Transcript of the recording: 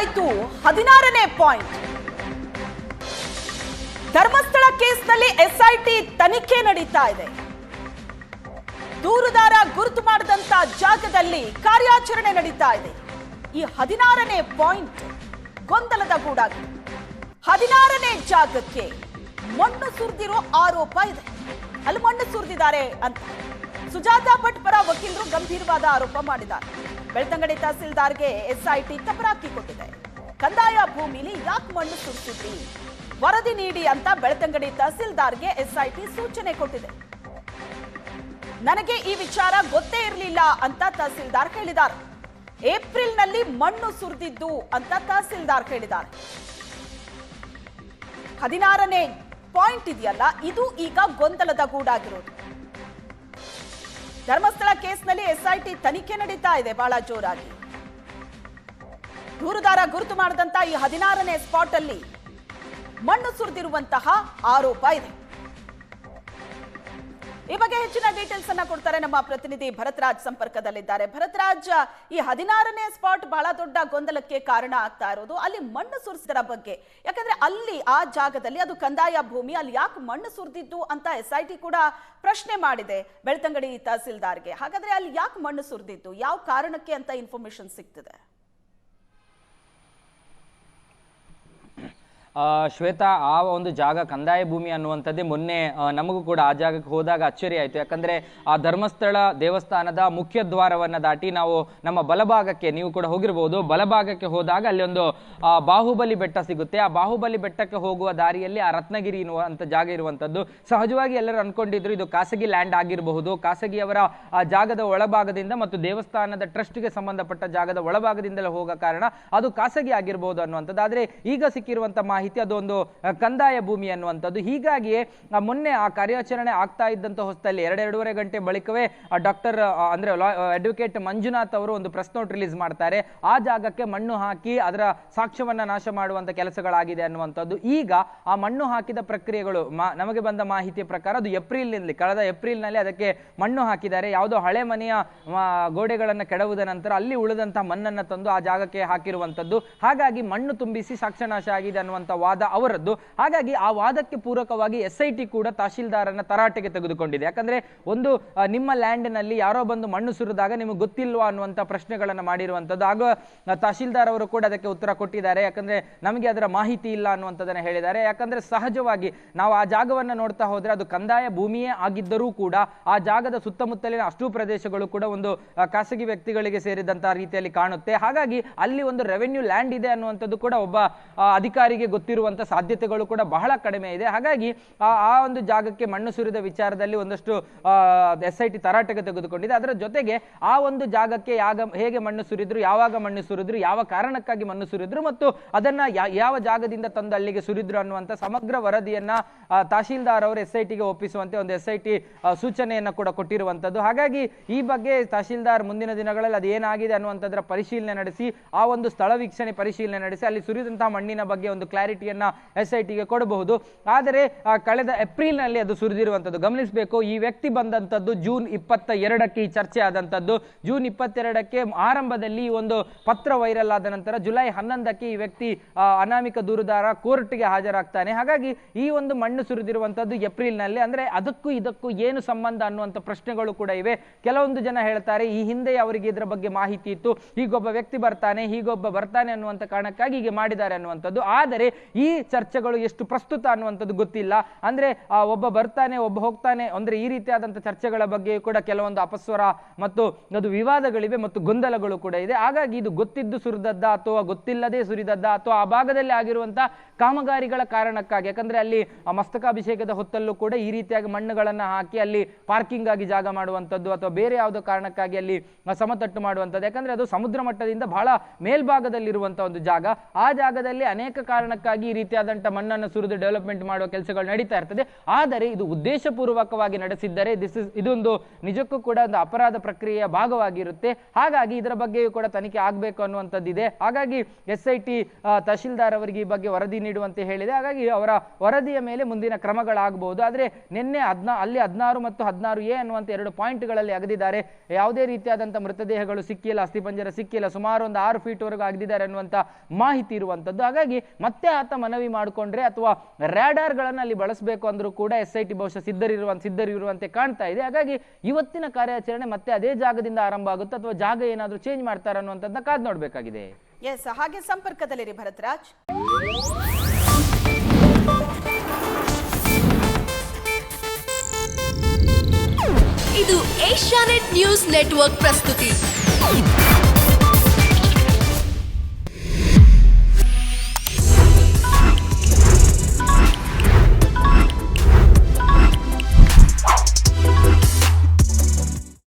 ಬಯಲಾಯ್ತು ಹದಿನಾರನೇ ಪಾಯಿಂಟ್. ಧರ್ಮಸ್ಥಳ ಕೇಸ್ನಲ್ಲಿ ಎಸ್ಐಟಿ ತನಿಖೆ ನಡೀತಾ ಇದೆ. ದೂರುದಾರ ಗುರುತು ಮಾಡಿದಂತ ಜಾಗದಲ್ಲಿ ಕಾರ್ಯಾಚರಣೆ ನಡೀತಾ ಇದೆ. ಈ ಹದಿನಾರನೇ ಪಾಯಿಂಟ್ ಗೊಂದಲದ ಗೂಡಾಗಿದೆ ಹದಿನಾರನೇ ಜಾಗಕ್ಕೆ ಮಣ್ಣು ಸುರಿದಿರೋ ಆರೋಪ ಇದೆ. ಅಲ್ಲಿ ಮಣ್ಣು ಸುರಿದಿದ್ದಾರೆ ಅಂತ. ಸುಜಾತ ಭಟ್ ಪರ ವಕೀಲರು ಗಂಭೀರವಾದ ಆರೋಪ ಮಾಡಿದ್ದಾರೆ. ಬೆಳ್ತಂಗಡಿ ತಹಸೀಲ್ದಾರ್ಗೆ ಎಸ್ಐಟಿ ತಪರಾಕಿ ಕೊಟ್ಟಿದೆ. ಕಂದಾಯ ಭೂಮಿಲಿ ಯಾಕೆ ಮಣ್ಣು ಸುರಿಸಿದ್ರಿ? ವರದಿ ನೀಡಿ ಅಂತ ಬೆಳ್ತಂಗಡಿ ತಹಸೀಲ್ದಾರ್ಗೆ ಎಸ್ಐಟಿ ಸೂಚನೆ ಕೊಟ್ಟಿದೆ. ನನಗೆ ಈ ವಿಚಾರ ಗೊತ್ತೇ ಇರಲಿಲ್ಲ ಅಂತ ತಹಸೀಲ್ದಾರ್ ಹೇಳಿದ್ದಾರೆ. ಏಪ್ರಿಲ್ನಲ್ಲಿ ಮಣ್ಣು ಸುರಿದಿದ್ದು ಅಂತ ತಹಸೀಲ್ದಾರ್ ಹೇಳಿದ್ದಾರೆ. ಹದಿನಾರನೇ ಪಾಯಿಂಟ್ ಇದೆಯಲ್ಲ, ಇದು ಈಗ ಗೊಂದಲದ ಗೂಡಾಗಿರೋದು. ಧರ್ಮಸ್ಥಳ ಕೇಸ್ನಲ್ಲಿ ಎಸ್ಐಟಿ ತನಿಖೆ ನಡೀತಾ ಇದೆ. ಬಹಳ ಜೋರಾಗಿ. ದೂರುದಾರ ಗುರುತು ಮಾಡಿದಂತ ಈ ಹದಿನಾರನೇ ಸ್ಪಾಟ್ ಅಲ್ಲಿ ಮಣ್ಣು ಸುರಿದಿರುವಂತಹ ಆರೋಪ ಇದೆ. ಈ ಬಗ್ಗೆ ಹೆಚ್ಚಿನ ಡೀಟೇಲ್ಸ್ ಅನ್ನ ಕೊಡ್ತಾರೆ ನಮ್ಮ ಪ್ರತಿನಿಧಿ ಭರತ್ರಾಜ್ ಸಂಪರ್ಕದಲ್ಲಿದ್ದಾರೆ. ಭರತ್ರಾಜ್, ಈ ಹದಿನಾರನೇ ಸ್ಪಾಟ್ ಬಹಳ ದೊಡ್ಡ ಗೊಂದಲಕ್ಕೆ ಕಾರಣ ಆಗ್ತಾ ಇರೋದು. ಅಲ್ಲಿ ಮಣ್ಣು ಸುರಿಸಿದರ ಬಗ್ಗೆ. ಯಾಕಂದ್ರೆ ಅಲ್ಲಿ, ಆ ಜಾಗದಲ್ಲಿ ಅದು ಕಂದಾಯ ಭೂಮಿ, ಅಲ್ಲಿ ಯಾಕೆ ಮಣ್ಣು ಸುರಿದಿದ್ದು ಅಂತ ಎಸ್ ಐ ಟಿ ಕೂಡ ಪ್ರಶ್ನೆ ಮಾಡಿದೆ ಬೆಳ್ತಂಗಡಿ ತಹಸೀಲ್ದಾರ್ಗೆ. ಹಾಗಾದ್ರೆ ಅಲ್ಲಿ ಯಾಕೆ ಮಣ್ಣು ಸುರಿದಿದ್ದು? ಯಾವ ಕಾರಣಕ್ಕೆ ಅಂತ ಇನ್ಫಾರ್ಮೇಶನ್ ಸಿಗ್ತಿದೆ ಆ, ಶ್ವೇತಾ, ಆ ಒಂದು ಜಾಗ ಕಂದಾಯ ಭೂಮಿ ಅನ್ನುವಂಥದ್ದೇ ಮೊನ್ನೆ ನಮಗೂ ಕೂಡ ಆ ಜಾಗಕ್ಕೆ ಹೋದಾಗ ಅಚ್ಚರಿ ಆಯಿತು. ಯಾಕಂದ್ರೆ ಆ ಧರ್ಮಸ್ಥಳ ದೇವಸ್ಥಾನದ ಮುಖ್ಯ ದ್ವಾರವನ್ನು ದಾಟಿ ನಾವು ನಮ್ಮ ಬಲಭಾಗಕ್ಕೆ, ನೀವು ಕೂಡ ಹೋಗಿರ್ಬೋದು, ಬಲಭಾಗಕ್ಕೆ ಹೋದಾಗ ಅಲ್ಲಿ ಒಂದು ಬಾಹುಬಲಿ ಬೆಟ್ಟ ಸಿಗುತ್ತೆ. ಆ ಬಾಹುಬಲಿ ಬೆಟ್ಟಕ್ಕೆ ಹೋಗುವ ದಾರಿಯಲ್ಲಿ ಆ ರತ್ನಗಿರಿ ಎನ್ನುವಂಥ ಜಾಗ ಇರುವಂಥದ್ದು. ಸಹಜವಾಗಿ ಎಲ್ಲರೂ ಅನ್ಕೊಂಡಿದ್ರು ಇದು ಖಾಸಗಿ ಲ್ಯಾಂಡ್ ಆಗಿರಬಹುದು. ಖಾಸಗಿಯವರ, ಆ, ಜಾಗದ ಒಳಭಾಗದಿಂದ ಮತ್ತು ದೇವಸ್ಥಾನದ ಟ್ರಸ್ಟ್ಗೆ ಸಂಬಂಧಪಟ್ಟ ಜಾಗದ ಒಳಭಾಗದಿಂದಲೇ ಹೋಗೋ ಕಾರಣ ಅದು ಖಾಸಗಿ ಆಗಿರಬಹುದು ಅನ್ನುವಂಥದ್ದು. ಆದರೆ ಈಗ ಸಿಕ್ಕಿರುವಂಥ ಅದೊಂದು ಆ, ಕಂದಾಯ ಭೂಮಿ ಅನ್ನುವಂಥದ್ದು. ಹೀಗಾಗಿಯೇ ಮೊನ್ನೆ ಆ ಕಾರ್ಯಾಚರಣೆ ಆಗ್ತಾ ಇದ್ದಂಥ ಹೊಸ್ತಲ್ಲಿ ಎರಡೆರಡೂವರೆ ಗಂಟೆ ಬಳಿಕವೇ ಡಾಕ್ಟರ್ ಅಂದ್ರೆ ಅಡ್ವೊಕೇಟ್ ಮಂಜುನಾಥ್ ಅವರು ಒಂದು ಪ್ರೆಸ್ ನೋಟ್ ರಿಲೀಸ್ ಮಾಡ್ತಾರೆ. ಆ ಜಾಗಕ್ಕೆ ಮಣ್ಣು ಹಾಕಿ ಅದರ ಸಾಕ್ಷ್ಯವನ್ನ ನಾಶ ಮಾಡುವಂಥ ಕೆಲಸಗಳಾಗಿದೆ ಅನ್ನುವಂಥದ್ದು. ಈಗ ಆ ಮಣ್ಣು ಹಾಕಿದ ಪ್ರಕ್ರಿಯೆಗಳು ನಮಗೆ ಬಂದ ಮಾಹಿತಿಯ ಪ್ರಕಾರ ಅದು ಏಪ್ರಿಲ್ನಲ್ಲಿ ಕಳೆದ ಏಪ್ರಿಲ್ನಲ್ಲಿ ಅದಕ್ಕೆ ಮಣ್ಣು ಹಾಕಿದ್ದಾರೆ. ಯಾವುದೋ ಹಳೆ ಮನೆಯ ಗೋಡೆಗಳನ್ನು ಕೆಡವುದ ನಂತರ ಅಲ್ಲಿ ಉಳಿದಂಥ ಮಣ್ಣನ್ನು ತಂದು ಆ ಜಾಗಕ್ಕೆ ಹಾಕಿರುವಂಥದ್ದು. ಹಾಗಾಗಿ ಮಣ್ಣು ತುಂಬಿಸಿ ಸಾಕ್ಷ್ಯನಾಶ ಆಗಿದೆ ಅನ್ನುವಂಥ ವಾದ ಅವರದ್ದು. ಹಾಗಾಗಿ ಆ ವಾದಕ್ಕೆ ಪೂರಕವಾಗಿ ಎಸ್ ಐ ಟಿ ಕೂಡ ತಹಶೀಲ್ದಾರನ ತರಾಟೆಗೆ ತೆಗೆದುಕೊಂಡಿದೆ. ಯಾಕಂದ್ರೆ ಒಂದು ನಿಮ್ಮ ಲ್ಯಾಂಡ್ನಲ್ಲಿ ಯಾರೋ ಬಂದು ಮಣ್ಣು ಸುರಿದಾಗ ನಿಮಗೆ ಗೊತ್ತಿಲ್ವಾ ಅನ್ನುವಂಥ ಪ್ರಶ್ನೆಗಳನ್ನು ಮಾಡಿರುವಂಥದ್ದು ಆಗ ಆ, ತಹಶೀಲ್ದಾರ್ ಅವರು ಕೂಡ ಅದಕ್ಕೆ ಉತ್ತರ ಕೊಟ್ಟಿದ್ದಾರೆ. ಯಾಕಂದ್ರೆ ನಮಗೆ ಅದರ ಮಾಹಿತಿ ಇಲ್ಲ ಅನ್ನುವಂಥದ್ದನ್ನು ಹೇಳಿದ್ದಾರೆ. ಯಾಕಂದ್ರೆ ಸಹಜವಾಗಿ ನಾವು ಆ ಜಾಗವನ್ನು ನೋಡ್ತಾ ಹೋದ್ರೆ ಅದು ಕಂದಾಯ ಭೂಮಿಯೇ ಆಗಿದ್ದರೂ ಕೂಡ ಆ ಜಾಗದ ಸುತ್ತಮುತ್ತಲಿನ ಅಷ್ಟು ಪ್ರದೇಶಗಳು ಕೂಡ ಒಂದು ಖಾಸಗಿ ವ್ಯಕ್ತಿಗಳಿಗೆ ಸೇರಿದಂತಹ ರೀತಿಯಲ್ಲಿ ಕಾಣುತ್ತೆ. ಹಾಗಾಗಿ ಅಲ್ಲಿ ಒಂದು ರೆವೆನ್ಯೂ ಲ್ಯಾಂಡ್ ಇದೆ ಅನ್ನುವಂಥದ್ದು ಕೂಡ ಒಬ್ಬ ಅಧಿಕಾರಿಗೆ ಗೊತ್ತಿರುವಂತ ಸಾಧ್ಯತೆಗಳು ಕೂಡ ಬಹಳ ಕಡಿಮೆ ಇದೆ. ಹಾಗಾಗಿ ಆ ಒಂದು ಜಾಗಕ್ಕೆ ಮಣ್ಣು ಸುರಿದ ವಿಚಾರದಲ್ಲಿ ಒಂದಷ್ಟು ಎಸ್ ಐ ಟಿ ತರಾಟೆಗೆ ತೆಗೆದುಕೊಂಡಿದೆ. ಅದರ ಜೊತೆಗೆ ಆ ಒಂದು ಜಾಗಕ್ಕೆ ಯಾಗ, ಹೇಗೆ ಮಣ್ಣು ಸುರಿದ್ರು, ಯಾವಾಗ ಮಣ್ಣು ಸುರಿದ್ರು, ಯಾವ ಕಾರಣಕ್ಕಾಗಿ ಮಣ್ಣು ಸುರಿದ್ರು ಮತ್ತು ಅದನ್ನು ಯಾವ ಜಾಗದಿಂದ ತಂದು ಅಲ್ಲಿಗೆ ಸುರಿದ್ರು ಅನ್ನುವಂಥ ಸಮಗ್ರ ವರದಿಯನ್ನ ತಹಶೀಲ್ದಾರ್ ಅವರು ಎಸ್ ಐ ಟಿಗೆ ಒಪ್ಪಿಸುವಂತೆ ಒಂದು ಎಸ್ ಐ ಟಿ ಸೂಚನೆಯನ್ನ ಕೂಡ ಕೊಟ್ಟಿರುವಂಥದ್ದು ಹಾಗಾಗಿ ಈ ಬಗ್ಗೆ ತಹಶೀಲ್ದಾರ್ ಮುಂದಿನ ದಿನಗಳಲ್ಲಿ ಅದೇನಾಗಿದೆ ಅನ್ನುವಂಥದ್ರ ಪರಿಶೀಲನೆ ನಡೆಸಿ, ಆ ಒಂದು ಸ್ಥಳ ವೀಕ್ಷಣೆ ಪರಿಶೀಲನೆ ನಡೆಸಿ, ಅಲ್ಲಿ ಸುರಿದಂತಹ ಮಣ್ಣಿನ ಬಗ್ಗೆ ಒಂದು ಕ್ಲಾರಿಟಿಯನ್ನ ಎಸ್ ಐ ಟಿಗೆ ಕೊಡಬಹುದು. ಆದರೆ ಕಳೆದ ಏಪ್ರಿಲ್ನಲ್ಲಿ ಅದು ಸುರಿದಿರುವಂಥದ್ದು. ಗಮನಿಸಬೇಕು, ಈ ವ್ಯಕ್ತಿ ಬಂದಂಥದ್ದು ಜೂನ್ ಇಪ್ಪತ್ತ ಎರಡಕ್ಕೆ ಈ ಚರ್ಚೆ ಆದಂಥದ್ದು. ಜೂನ್ ಇಪ್ಪತ್ತೆರಡಕ್ಕೆ ಆರಂಭದಲ್ಲಿ ಒಂದು ಪತ್ರ ವೈರಲ್ ಆದ ನಂತರ ಜುಲೈ ಹನ್ನೊಂದಕ್ಕೆ ಈ ವ್ಯಕ್ತಿ ಅನಾಮಿಕ ದೂರುದಾರ ಕೋರ್ಟ್ಗೆ ಹಾಜರಾಗ್ತಾನೆ. ಹಾಗಾಗಿ ಈ ಒಂದು ಮಣ್ಣು ಸುರಿದಿರುವಂಥದ್ದು ಏಪ್ರಿಲ್ನಲ್ಲಿ. ಅಂದ್ರೆ ಅದಕ್ಕೂ ಇದಕ್ಕೂ ಏನು ಸಂಬಂಧ ಅನ್ನುವಂಥ ಪ್ರಶ್ನೆಗಳು ಕೂಡ ಇವೆ. ಕೆಲವೊಂದು ಜನ ಹೇಳ್ತಾರೆ, ಈ ಹಿಂದೆ ಅವರಿಗೆ ಇದರ ಬಗ್ಗೆ ಮಾಹಿತಿ ಇತ್ತು. ಹೀಗೊಬ್ಬ ವ್ಯಕ್ತಿ ಬರ್ತಾನೆ, ಹೀಗೊಬ್ಬ ಬರ್ತಾನೆ ಅನ್ನುವಂಥ ಕಾರಣಕ್ಕಾಗಿ ಹೀಗೆ ಮಾಡಿದ್ದಾರೆ ಅನ್ನುವಂಥದ್ದು. ಆದರೆ ಈ ಚರ್ಚೆಗಳು ಎಷ್ಟು ಪ್ರಸ್ತುತ ಅನ್ನುವಂಥದ್ದು ಗೊತ್ತಿಲ್ಲ. ಅಂದ್ರೆ ಒಬ್ಬ ಬರ್ತಾನೆ, ಒಬ್ಬ ಹೋಗ್ತಾನೆ, ಅಂದ್ರೆ ಈ ರೀತಿಯಾದಂಥ ಚರ್ಚೆಗಳ ಬಗ್ಗೆ ಕೂಡ ಕೆಲವೊಂದು ಅಪಸ್ವರ ಮತ್ತು ಅದು ವಿವಾದಗಳಿವೆ ಮತ್ತು ಗೊಂದಲಗಳು ಕೂಡ ಇದೆ. ಹಾಗಾಗಿ ಇದು ಗೊತ್ತಿದ್ದು ಸುರಿದದ್ದ ಅಥವಾ ಗೊತ್ತಿಲ್ಲದೆ ಸುರಿದದ್ದ ಅಥವಾ ಆ ಭಾಗದಲ್ಲಿ ಆಗಿರುವಂತ ಕಾಮಗಾರಿಗಳ ಕಾರಣಕ್ಕಾಗಿ, ಯಾಕಂದ್ರೆ ಅಲ್ಲಿ ಮಸ್ತಕಾಭಿಷೇಕದ ಹೊತ್ತಲ್ಲೂ ಕೂಡ ಈ ರೀತಿಯಾಗಿ ಮಣ್ಣುಗಳನ್ನ ಹಾಕಿ ಅಲ್ಲಿ ಪಾರ್ಕಿಂಗ್ ಆಗಿ ಜಾಗ ಮಾಡುವಂಥದ್ದು ಅಥವಾ ಬೇರೆ ಯಾವುದೋ ಕಾರಣಕ್ಕಾಗಿ ಅಲ್ಲಿ ಸಮತಟ್ಟು ಮಾಡುವಂಥದ್ದು. ಯಾಕಂದ್ರೆ ಅದು ಸಮುದ್ರ ಮಟ್ಟದಿಂದ ಬಹಳ ಮೇಲ್ಭಾಗದಲ್ಲಿರುವಂಥ ಒಂದು ಜಾಗ. ಆ ಜಾಗದಲ್ಲಿ ಅನೇಕ ಕಾರಣಕ್ಕಾಗಿ ಕಾರಣಕ್ಕಾಗಿ ಈ ರೀತಿಯಾದಂಥ ಮಣ್ಣನ್ನು ಸುರಿದು ಡೆವಲಪ್ಮೆಂಟ್ ಮಾಡುವ ಕೆಲಸಗಳು ನಡೀತಾ ಇರ್ತದೆ. ಆದರೆ ಇದು ಉದ್ದೇಶಪೂರ್ವಕವಾಗಿ ನಡೆಸಿದ್ದರೆ ದಿಸ್ ಇಸ್ ಇದೊಂದು ನಿಜಕ್ಕೂ ಕೂಡ ಒಂದು ಅಪರಾಧ ಪ್ರಕ್ರಿಯೆಯ ಭಾಗವಾಗಿರುತ್ತೆ. ಹಾಗಾಗಿ ಇದರ ಬಗ್ಗೆಯೂ ಕೂಡ ತನಿಖೆ ಆಗಬೇಕು ಅನ್ನುವಂಥದ್ದಿದೆ. ಹಾಗಾಗಿ ಎಸ್ ಐ ಟಿ ತಹಶೀಲ್ದಾರ್ ಅವರಿಗೆ ಈ ಬಗ್ಗೆ ವರದಿ ನೀಡುವಂತೆ ಹೇಳಿದೆ. ಹಾಗಾಗಿ ಅವರ ವರದಿಯ ಮೇಲೆ ಮುಂದಿನ ಕ್ರಮಗಳಾಗಬಹುದು. ಆದರೆ ನಿನ್ನೆ ಹದ್ನಾ, ಅಲ್ಲಿ ಹದಿನಾರು ಮತ್ತು ಹದಿನಾರು ಎ ಅನ್ನುವಂಥ ಎರಡು ಪಾಯಿಂಟ್ಗಳಲ್ಲಿ ಅಗದಿದ್ದಾರೆ. ಯಾವುದೇ ರೀತಿಯಾದಂಥ ಮೃತದೇಹಗಳು ಸಿಕ್ಕಿಲ್ಲ, ಅಸ್ಥಿಪಂಜರ ಸಿಕ್ಕಿಲ್ಲ, ಸುಮಾರು ಒಂದು ಆರು ಫೀಟ್ ವರೆಗೂ ಅಗದಿದ್ದಾರೆ ಅನ್ನುವಂಥ ಮಾಹಿತಿ ಇರುವಂಥದ್ದು. ಹಾಗಾಗಿ ಮತ್ತೆ ಆತ ಮನವಿ ಮಾಡಿಕೊಂಡ್ರೆ ಅಥವಾ ರ್ಯಾಡಾರ್ಗಳನ್ನು ಅಲ್ಲಿ ಬಳಸಬೇಕು ಅಂದ್ರೂ ಕೂಡ ಎಸ್ ಐ ಟಿ ಬಹುಶಃ ಸಿದ್ಧರಿರುವ ಸಿದ್ಧರಿರುವಂತೆ ಕಾಣ್ತಾ ಇದೆ. ಹಾಗಾಗಿ ಇವತ್ತಿನ ಕಾರ್ಯಾಚರಣೆ ಮತ್ತೆ ಅದೇ ಜಾಗದಿಂದ ಆರಂಭ ಆಗುತ್ತೆ ಅಥವಾ ಜಾಗ ಏನಾದರೂ ಚೇಂಜ್ ಮಾಡ್ತಾರ ಅನ್ನುವಂಥದ್ದನ್ನ ಕಾದ್ ನೋಡಬೇಕಾಗಿದೆ. ಎಸ್ ಹಾಗೆ ಸಂಪರ್ಕದಲ್ಲಿರಿ ಭರತ್ರಾಜ್. ಇದು ಏಷ್ಯಾನೆಟ್ ನ್ಯೂಸ್ ನೆಟ್ವರ್ಕ್ ಪ್ರಸ್ತುತಿ.